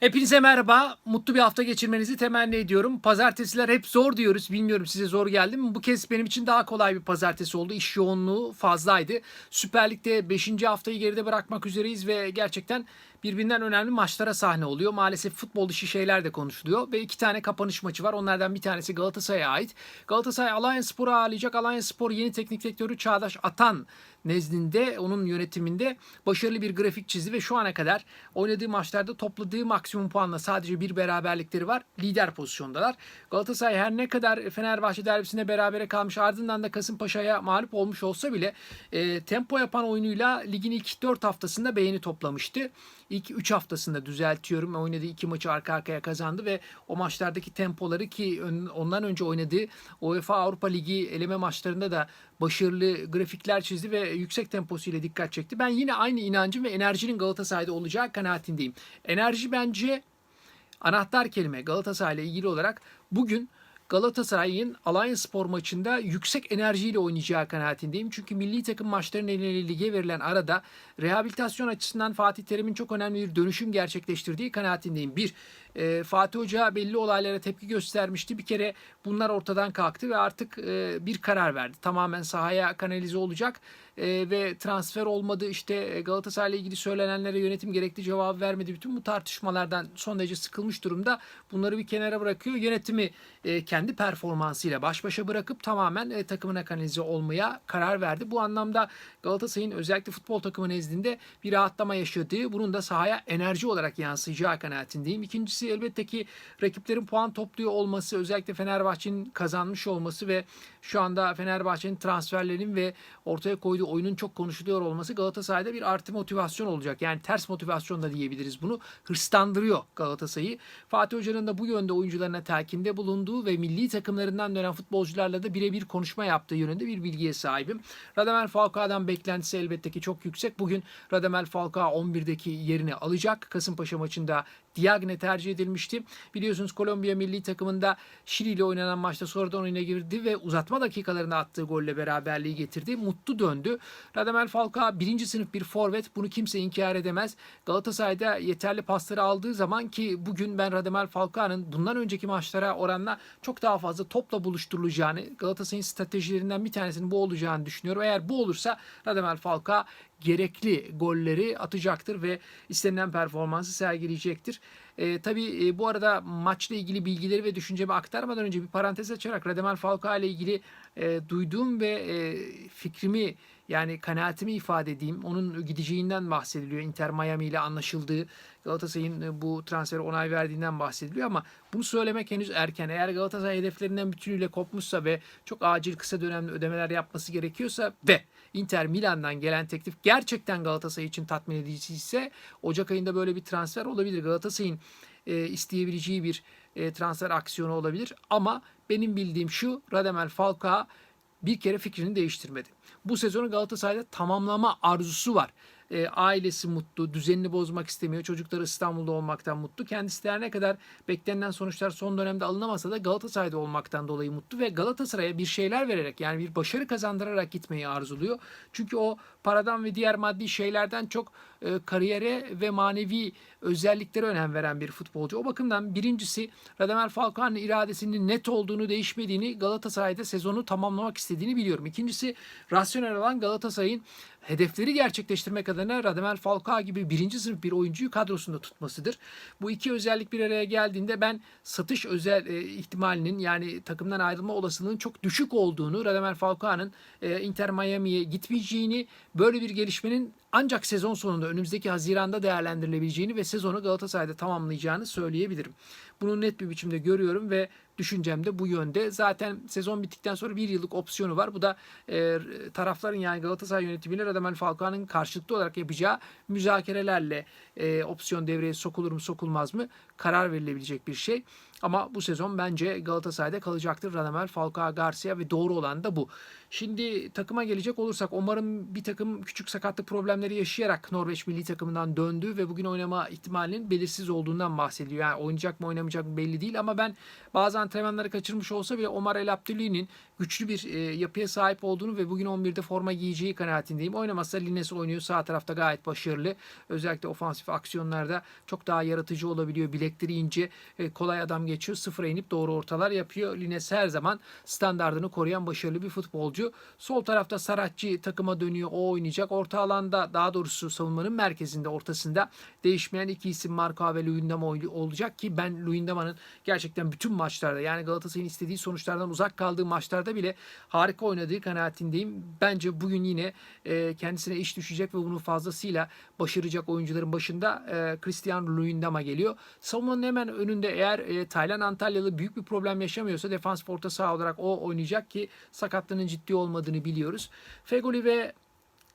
Hepinize merhaba. Mutlu bir hafta geçirmenizi temenni ediyorum. Pazartesiler hep zor diyoruz. Bilmiyorum size zor geldi mi? Bu kez benim için daha kolay bir pazartesi oldu. İş yoğunluğu fazlaydı. Süper Lig'de 5. haftayı geride bırakmak üzereyiz ve gerçekten birbirinden önemli maçlara sahne oluyor. Maalesef futbol dışı şeyler de konuşuluyor ve iki tane kapanış maçı var. Onlardan bir tanesi Galatasaray'a ait. Galatasaray Alliance Spor'u ağırlayacak. Alliance Spor yeni teknik direktörü Çağdaş Atan nezdinde, onun yönetiminde başarılı bir grafik çizdi ve şu ana kadar oynadığı maçlarda topladığı maksimum puanla sadece bir beraberlikleri var. Lider pozisyondalar. Galatasaray her ne kadar Fenerbahçe derbisinde berabere kalmış ardından da Kasımpaşa'ya mağlup olmuş olsa bile e, tempo yapan oyunuyla ligin ilk 4 haftasında beğeni toplamıştı. İlk 3 haftasında düzeltiyorum. Oynadığı iki maçı arka arkaya kazandı ve o maçlardaki tempoları ki ondan önce oynadığı UEFA Avrupa Ligi eleme maçlarında da başarılı grafikler çizdi ve yüksek temposuyla dikkat çekti. Ben yine aynı inancım ve enerjinin Galatasaray'da olacağı kanaatindeyim. Enerji bence anahtar kelime Galatasaray ile ilgili olarak bugün Galatasaray'ın Alanya Spor maçında yüksek enerjiyle oynayacağı kanaatindeyim. Çünkü milli takım maçlarının eline lige verilen arada rehabilitasyon açısından Fatih Terim'in çok önemli bir dönüşüm gerçekleştirdiği kanaatindeyim. Bir, e, Fatih Hoca belli olaylara tepki göstermişti. Bir kere bunlar ortadan kalktı ve artık e, bir karar verdi. Tamamen sahaya kanalize olacak e, ve transfer olmadı. İşte e, Galatasaray'la ilgili söylenenlere yönetim gerekli cevap vermedi. Bütün bu tartışmalardan son derece sıkılmış durumda. Bunları bir kenara bırakıyor. Yönetimi e, kendi performansıyla baş başa bırakıp tamamen e, takımına kanalize olmaya karar verdi. Bu anlamda Galatasaray'ın özellikle futbol takımı nezdinde bir rahatlama yaşadığı, bunun da sahaya enerji olarak yansıyacağı kanaatindeyim. İkincisi elbette ki rakiplerin puan topluyor olması, özellikle Fenerbahçe'nin kazanmış olması ve şu anda Fenerbahçe'nin transferlerinin ve ortaya koyduğu oyunun çok konuşuluyor olması Galatasaray'da bir artı motivasyon olacak. Yani ters motivasyon da diyebiliriz bunu. Hırslandırıyor Galatasaray'ı. Fatih Hoca'nın da bu yönde oyuncularına telkinde bulunduğu ve milli takımlarından dönen futbolcularla da birebir konuşma yaptığı yönünde bir bilgiye sahibim. Radamel Falcao'dan beklentisi elbette ki çok yüksek. Bugün Radamel Falcao 11'deki yerini alacak. Kasımpaşa maçında Diagne tercih edilmişti. Biliyorsunuz Kolombiya milli takımında Şili ile oynanan maçta sonradan oyuna girdi ve uzatma dakikalarında attığı golle beraberliği getirdi. Mutlu döndü. Radamel Falcao birinci sınıf bir forvet. Bunu kimse inkar edemez. Galatasaray'da yeterli pasları aldığı zaman ki bugün ben Radamel Falcao'nun bundan önceki maçlara oranla çok daha fazla topla buluşturulacağını, Galatasaray'ın stratejilerinden bir tanesinin bu olacağını düşünüyorum. Eğer bu olursa Radamel Falcao gerekli golleri atacaktır ve istenilen performansı sergileyecektir. E, tabii e, bu arada maçla ilgili bilgileri ve düşüncemi aktarmadan önce bir parantez açarak Radamel Falcao ile ilgili e, duyduğum ve e, fikrimi yani kanaatimi ifade edeyim. Onun gideceğinden bahsediliyor. Inter Miami ile anlaşıldığı Galatasaray'ın e, bu transfere onay verdiğinden bahsediliyor ama bunu söylemek henüz erken. Eğer Galatasaray hedeflerinden bütünüyle kopmuşsa ve çok acil kısa dönemli ödemeler yapması gerekiyorsa ve Inter Milan'dan gelen teklif gerçekten Galatasaray için tatmin edici ise Ocak ayında böyle bir transfer olabilir. Galatasaray'ın e, isteyebileceği bir e, transfer aksiyonu olabilir ama benim bildiğim şu Radamel Falcao bir kere fikrini değiştirmedi. Bu sezonu Galatasaray'da tamamlama arzusu var. E, ailesi mutlu, düzenini bozmak istemiyor. Çocukları İstanbul'da olmaktan mutlu. Kendisi de ne kadar beklenilen sonuçlar son dönemde alınamasa da Galatasaray'da olmaktan dolayı mutlu ve Galatasaray'a bir şeyler vererek yani bir başarı kazandırarak gitmeyi arzuluyor. Çünkü o paradan ve diğer maddi şeylerden çok e, kariyere ve manevi özelliklere önem veren bir futbolcu. O bakımdan birincisi Radamel Falcao'nun iradesinin net olduğunu, değişmediğini, Galatasaray'da sezonu tamamlamak istediğini biliyorum. İkincisi rasyonel olan Galatasaray'ın hedefleri gerçekleştirmek adına Radamel Falcao gibi birinci sınıf bir oyuncuyu kadrosunda tutmasıdır. Bu iki özellik bir araya geldiğinde ben satış özel e, ihtimalinin yani takımdan ayrılma olasılığının çok düşük olduğunu, Radamel Falcao'nun e, Inter Miami'ye gitmeyeceğini, böyle bir gelişmenin ancak sezon sonunda önümüzdeki Haziran'da değerlendirilebileceğini ve sezonu Galatasaray'da tamamlayacağını söyleyebilirim. Bunu net bir biçimde görüyorum ve düşüncem de bu yönde. Zaten sezon bittikten sonra bir yıllık opsiyonu var. Bu da e, tarafların yani Galatasaray yönetimiyle Radamel Falcao'nun karşılıklı olarak yapacağı müzakerelerle e, opsiyon devreye sokulur mu sokulmaz mı karar verilebilecek bir şey. Ama bu sezon bence Galatasaray'da kalacaktır Radamel Falcao Garcia ve doğru olan da bu. Şimdi takıma gelecek olursak Omar'ın bir takım küçük sakatlık problemleri yaşayarak Norveç milli takımından döndü ve bugün oynama ihtimalinin belirsiz olduğundan bahsediyor. Yani oynayacak mı oynamayacak mı belli değil ama ben bazı antrenmanları kaçırmış olsa bile Omar El Abdülli'nin güçlü bir e, yapıya sahip olduğunu ve bugün 11'de forma giyeceği kanaatindeyim. Oynamazsa Lines oynuyor. Sağ tarafta gayet başarılı. Özellikle ofansif aksiyonlarda çok daha yaratıcı olabiliyor. Bilekleri ince, e, kolay adam geçiyor. Sıfıra inip doğru ortalar yapıyor. Lines her zaman standardını koruyan başarılı bir futbolcu. Sol tarafta Saratçı takıma dönüyor. O oynayacak. Orta alanda daha doğrusu savunmanın merkezinde ortasında değişmeyen iki isim Marco ve Luyendama olacak ki ben Luyendama'nın gerçekten bütün maçlarda yani Galatasaray'ın istediği sonuçlardan uzak kaldığı maçlarda bile harika oynadığı kanaatindeyim. Bence bugün yine e, kendisine iş düşecek ve bunu fazlasıyla başaracak oyuncuların başında e, Christian Luyendama geliyor. Savunmanın hemen önünde eğer e, Taylan Antalyalı büyük bir problem yaşamıyorsa defans orta saha olarak o oynayacak ki sakatlığının ciddi olmadığını biliyoruz. Fegoli ve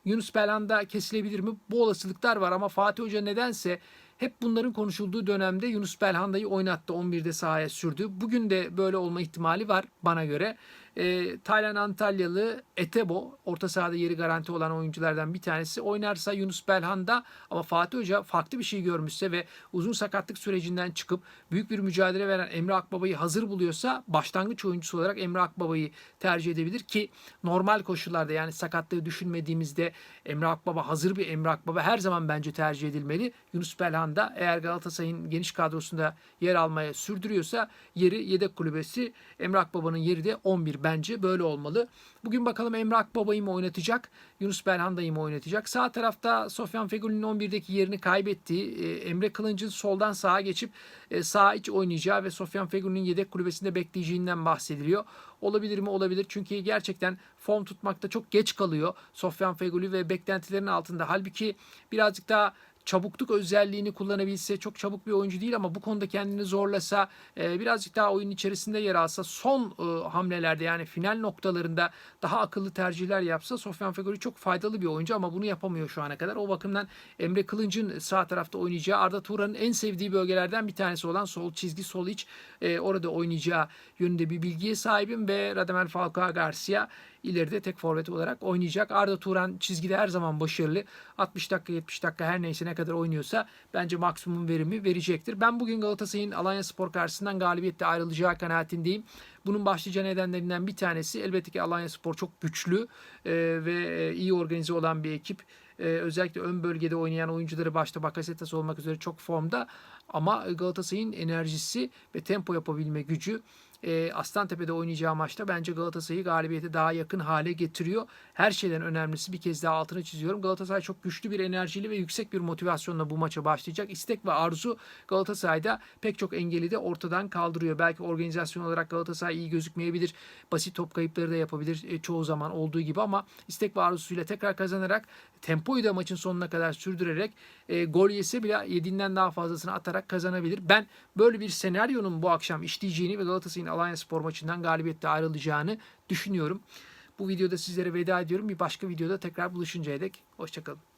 Yunus Belhanda kesilebilir mi? Bu olasılıklar var ama Fatih Hoca nedense hep bunların konuşulduğu dönemde Yunus Belhanda'yı oynattı. 11'de sahaya sürdü. Bugün de böyle olma ihtimali var bana göre. E, Taylan Antalyalı Etebo orta sahada yeri garanti olan oyunculardan bir tanesi. Oynarsa Yunus Belhanda ama Fatih Hoca farklı bir şey görmüşse ve uzun sakatlık sürecinden çıkıp büyük bir mücadele veren Emre Akbaba'yı hazır buluyorsa başlangıç oyuncusu olarak Emre Akbaba'yı tercih edebilir ki normal koşullarda yani sakatlığı düşünmediğimizde Emre Akbaba hazır bir Emre Akbaba her zaman bence tercih edilmeli. Yunus Belhanda eğer Galatasaray'ın geniş kadrosunda yer almaya sürdürüyorsa yeri yedek kulübesi Emre Akbaba'nın yeri de 11 bence böyle olmalı. Bugün bakalım Emre Akbaba'yı mı oynatacak, Yunus Belhanda'yı mı oynatacak? Sağ tarafta Sofyan Fegül'ün 11'deki yerini kaybettiği, e, Emre Kılınç'ın soldan sağa geçip e, sağ iç oynayacağı ve Sofyan Fegül'ün yedek kulübesinde bekleyeceğinden bahsediliyor. Olabilir mi? Olabilir. Çünkü gerçekten form tutmakta çok geç kalıyor Sofyan Fegül'ü ve beklentilerin altında. Halbuki birazcık daha çabukluk özelliğini kullanabilse çok çabuk bir oyuncu değil ama bu konuda kendini zorlasa e, birazcık daha oyun içerisinde yer alsa son e, hamlelerde yani final noktalarında daha akıllı tercihler yapsa Sofyan Fegoli çok faydalı bir oyuncu ama bunu yapamıyor şu ana kadar. O bakımdan Emre Kılınç'ın sağ tarafta oynayacağı Arda Turan'ın en sevdiği bölgelerden bir tanesi olan sol çizgi sol iç e, orada oynayacağı yönünde bir bilgiye sahibim ve Radamel Falcao Garcia ileride tek forvet olarak oynayacak. Arda Turan çizgide her zaman başarılı. 60 dakika 70 dakika her neyse ne kadar oynuyorsa bence maksimum verimi verecektir. Ben bugün Galatasaray'ın Alanya Spor karşısından galibiyette ayrılacağı kanaatindeyim. Bunun başlıca nedenlerinden bir tanesi elbette ki Alanya Spor çok güçlü e, ve iyi organize olan bir ekip. E, özellikle ön bölgede oynayan oyuncuları başta Bakasetas olmak üzere çok formda. Ama Galatasaray'ın enerjisi ve tempo yapabilme gücü e, Aslantepe'de oynayacağı maçta bence Galatasaray'ı galibiyete daha yakın hale getiriyor. Her şeyden önemlisi bir kez daha altını çiziyorum. Galatasaray çok güçlü bir enerjiyle ve yüksek bir motivasyonla bu maça başlayacak. İstek ve arzu Galatasaray'da pek çok engeli de ortadan kaldırıyor. Belki organizasyon olarak Galatasaray iyi gözükmeyebilir. Basit top kayıpları da yapabilir e, çoğu zaman olduğu gibi ama istek ve arzusuyla tekrar kazanarak tempoyu da maçın sonuna kadar sürdürerek e, gol yese bile yediğinden daha fazlasını atarak kazanabilir. Ben böyle bir senaryonun bu akşam işleyeceğini ve Galatasaray'ın Alanya Spor maçından galibiyette ayrılacağını düşünüyorum. Bu videoda sizlere veda ediyorum. Bir başka videoda tekrar buluşuncaya dek hoşçakalın.